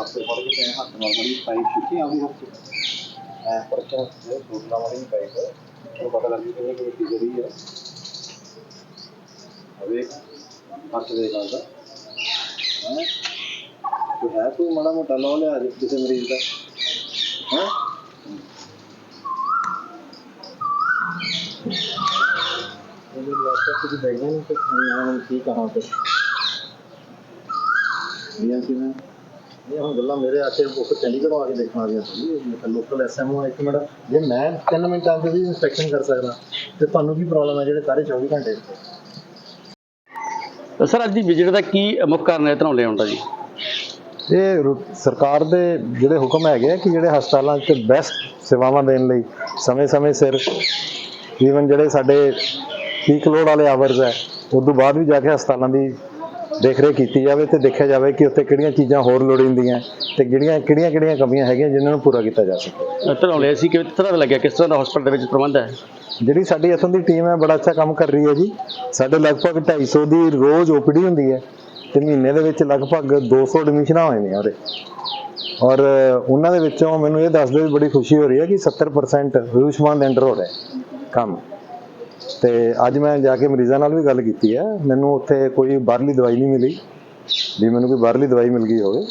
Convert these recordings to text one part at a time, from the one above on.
after whatever they have, normally 5 should be only up to. And for example, so normally 5 है, तो पता लग गया कि ये ज़रूरी है. अब एक फ़र्स्ट देखा था, हैं? तो है तो मरा मोटा लॉल है जिसे मरीज़ का, हैं? मुझे लगता है कि बैकग्राउंड पे खाना हम ठीक कहाँ पे? रियल की में ਇਹ ਹੁਣ ਗੱਲਾਂ ਮੇਰੇ ਆ ਕੇ ਉਹ ਚੰਡੀਗੜ੍ਹ ਆ ਕੇ ਦੇਖਣ ਵਾਲੀਆਂ ਸੀ। ਲੋਕਲ ਐਸਐਮਓ ਇੱਕ ਮਿੰਟ। ਜੇ ਮੈਂ 3 ਮਿੰਟਾਂ ਦੇ ਵੀ ਇਨਸਪੈਕਸ਼ਨ ਕਰ ਸਕਦਾ ਤੇ ਤੁਹਾਨੂੰ ਕੀ ਪ੍ਰੋਬਲਮ ਹੈ ਜਿਹੜੇ ਸਾਰੇ 24 ਘੰਟੇ ਇੱਥੇ? ਸਰ ਅੱਜ ਦੀ ਵਿਜਿਟ ਦਾ ਕੀ ਮੁੱਖ ਕਾਰਨ ਹੈ ਧਨੌਲੇ ਆਉਣ ਦਾ ਜੀ? ਇਹ ਸਰਕਾਰ ਦੇ ਜਿਹੜੇ ਹੁਕਮ ਹੈਗੇ ਆ ਕਿ ਜਿਹੜੇ ਹਸਪਤਾਲਾਂ 'ਚ ਬੈਸਟ ਸੇਵਾਵਾਂ ਦੇਣ ਲਈ ਸਮੇਂ-ਸਮੇਂ ਸਿਰ ਈਵਨ ਜਿਹੜੇ ਸਾਡੇ ਪੀਕ ਲੋਡ ਵਾਲੇ ਆਵਰਸ ਹੈ ਉਸ ਤੋਂ ਬਾਅਦ ਵੀ ਜਾ ਕੇ ਹਸਪਤਾਲਾਂ ਦੀ ਦੇਖਰੇਖ ਕੀਤੀ ਜਾਵੇ ਤੇ ਦੇਖਿਆ ਜਾਵੇ ਕਿ ਉੱਥੇ ਕਿਹੜੀਆਂ ਚੀਜ਼ਾਂ ਹੋਰ ਲੋੜੀਂਦੀਆਂ ਤੇ ਜਿਹੜੀਆਂ ਕਿਹੜੀਆਂ ਕਿਹੜੀਆਂ ਕਮੀਆਂ ਹੈਗੀਆਂ ਜਿਨ੍ਹਾਂ ਨੂੰ ਪੂਰਾ ਕੀਤਾ ਜਾ ਸਕੇ। ਧਨੌਲੇ ਅਸੀਂ ਕਿਸ ਤਰ੍ਹਾਂ ਦਾ ਲੱਗਿਆ? ਕਿਸ ਤਰ੍ਹਾਂ ਦਾ ਹਸਪਤਾਲ ਦੇ ਵਿੱਚ ਪ੍ਰਬੰਧ ਹੈ? ਜਿਹੜੀ ਸਾਡੀ ਇੱਥੋਂ ਦੀ ਟੀਮ ਹੈ ਬੜਾ ਅੱਛਾ ਕੰਮ ਕਰ ਰਹੀ ਹੈ ਜੀ। ਸਾਡੇ ਲਗਭਗ 250 ਦੀ ਰੋਜ਼ ਓਪੀਡੀ ਹੁੰਦੀ ਹੈ ਤੇ ਮਹੀਨੇ ਦੇ ਵਿੱਚ ਲਗਭਗ 200 ਐਡਮਿਸ਼ਨਾਂ ਹੋਏ ਨੇ ਉਹਦੇ। ਔਰ ਉਹਨਾਂ ਦੇ ਵਿੱਚੋਂ ਮੈਨੂੰ ਇਹ ਦੱਸਦੇ ਵੀ ਬੜੀ ਖੁਸ਼ੀ ਹੋ ਰਹੀ ਹੈ ਕਿ 70% ਆਯੁਸ਼ਮਾਨ ਦੇ ਅੰਡਰ ਹੋ ਰਿਹਾ ਹੈ। ਕੰਮ। ਤੇ ਅੱਜ ਮੈਂ ਜਾ ਕੇ ਮਰੀਜ਼ਾਂ ਨਾਲ ਵੀ ਗੱਲ ਕੀਤੀ ਹੈ। ਮੈਨੂੰ ਉੱਥੇ ਕੋਈ ਬਾਹਰਲੀ ਦਵਾਈ ਨਹੀਂ ਮਿਲੀ ਵੀ ਮੈਨੂੰ ਕੋਈ ਬਾਹਰਲੀ ਦਵਾਈ ਮਿਲ ਗਈ ਹੋਵੇ।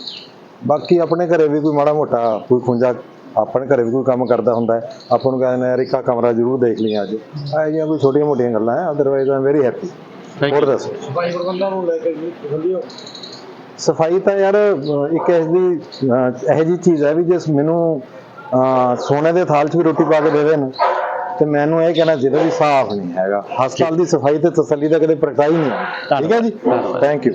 ਬਾਕੀ ਆਪਣੇ ਘਰੇ ਵੀ ਕੋਈ ਮਾੜਾ ਮੋਟਾ ਕੋਈ ਖੁੰਝਾ ਆਪਣੇ ਘਰੇ ਵੀ ਕੋਈ ਕੰਮ ਕਰਦਾ ਹੁੰਦਾ ਹੈ। ਆਪਾਂ ਨੂੰ ਕਹਿੰਦੇ ਨੇ ਯਾਰ ਇੱਕ ਕਮਰਾ ਜ਼ਰੂਰ ਦੇਖ ਲਈ ਅੱਜ। ਇਹ ਜਿਹੀਆਂ ਕੋਈ ਛੋਟੀਆਂ ਮੋਟੀਆਂ ਗੱਲਾਂ ਹੈ ਅਦਰਵਾਈਜ਼ ਆਮ ਵੈਰੀ ਹੈਪੀ ਹੋਰ. ਦੱਸੋ? ਸਫ਼ਾਈ ਪ੍ਰਬੰਧਾਂ ਨੂੰ ਲੈ ਕੇ ਜੀ ਸੰਬੰਧੀ ਹੋ। ਸਫ਼ਾਈ ਤਾਂ ਯਾਰ ਇੱਕ ਐਸੀ ਇਹੋ ਜੀ ਚੀਜ਼ ਹੈ ਵੀ ਜਿਸ ਮੈਨੂੰ ਅਹ, ਸੋਨੇ ਦੇ ਥਾਲ 'ਚ ਵੀ ਰੋਟੀ ਪਾ ਕੇ ਦੇ ਦੇਣ ਤੇ ਮੈਨੂੰ ਇਹ ਕਹਿਣਾ ਚਾਹੀਦਾ ਵੀ ਸਾਫ਼ ਨਹੀਂ ਹੈਗਾ ਹਸਪਤਾਲ ਦੀ ਸਫ਼ਾਈ ਤੇ ਤਸੱਲੀ ਦਾ ਕਦੇ ਪ੍ਰਗਟਾਈ ਨਹੀਂ। ਠੀਕ ਹੈ ਜੀ। Thank you